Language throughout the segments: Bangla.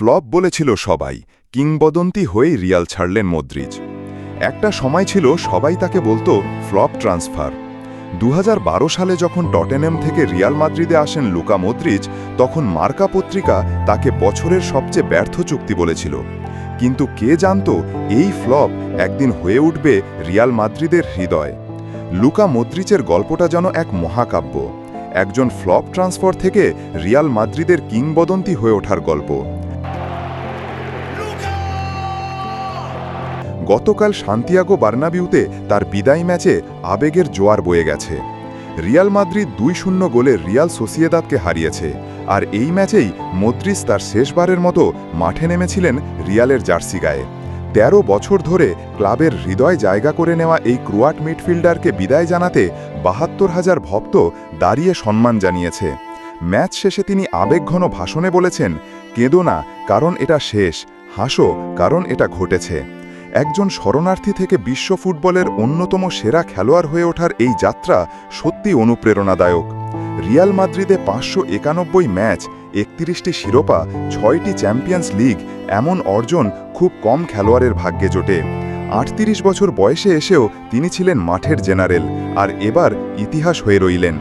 ফ্লপ বলেছিল সবাই, কিংবদন্তি হয়েই রিয়াল ছাড়লেন মদ্রিজ একটা সময় ছিল সবাই তাকে বলতো ফ্লপ ট্রান্সফার। দু হাজার বারো সালে যখন টটেনএম থেকে রিয়াল মাদ্রিদে আসেন লুকা মদ্রিজ তখন মার্কা পত্রিকা তাকে বছরের সবচেয়ে ব্যর্থ চুক্তি বলেছিল। কিন্তু কে জানত, এই ফ্লপ একদিন হয়ে উঠবে রিয়াল মাদ্রিদের হৃদয়। লুকা মদ্রিচের গল্পটা যেন এক মহাকাব্য। একজন ফ্লপ ট্রান্সফার থেকে রিয়াল মাদ্রিদের কিংবদন্তি হয়ে ওঠার গল্প। গতকাল সান্তিয়াগো বার্নাবিউতে তার বিদায় ম্যাচে আবেগের জোয়ার বয়ে গেছে। রিয়াল মাদ্রিদ দুই শূন্য গোলে রিয়াল সোসিয়েদাদকে হারিয়েছে আর এই ম্যাচেই মদ্রিস তার শেষবারের মতো মাঠে নেমেছিলেন রিয়ালের জার্সি গায়ে। তেরো বছর ধরে ক্লাবের হৃদয় জায়গা করে নেওয়া এই ক্রোয়াট মিডফিল্ডারকে বিদায় জানাতে বাহাত্তর হাজার ভক্ত দাঁড়িয়ে সম্মান জানিয়েছে। ম্যাচ শেষে তিনি আবেগঘন ভাষণে বলেছেন, কেঁদো না, কারণ এটা শেষ, হাসো, কারণ এটা ঘটেছে। একজন শরণার্থী থেকে বিশ্ব ফুটবলের অন্যতম সেরা খেলোয়াড় হয়ে ওঠার এই যাত্রা সত্যি অনুপ্রেরণাদায়ক। রিয়াল মাদ্রিদে পাঁচশো একানব্বই ম্যাচ, একত্রিশটি শিরোপা, ছয়টি চ্যাম্পিয়ন্স লিগ এমন অর্জন খুব কম খেলোয়াড়ের ভাগ্যে জোটে। আটত্রিশ বছর বয়সে এসেও তিনি ছিলেন মাঠের জেনারেল আর এবার ইতিহাস হয়ে রইলেন।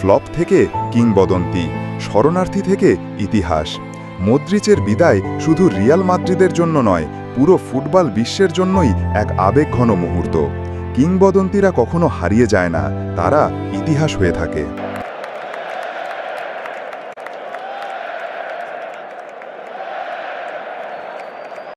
ফ্লপ থেকে কিংবদন্তি, শরণার্থী থেকে ইতিহাস। মদ্রিচের বিদায় শুধু রিয়াল মাদ্রিদের জন্য নয় পুরো ফুটবল বিশ্বের জন্যই এক আবেগঘন মুহূর্ত। কিংবদন্তিরা কখনো হারিয়ে যায় না, তারা ইতিহাস হয়ে থাকে।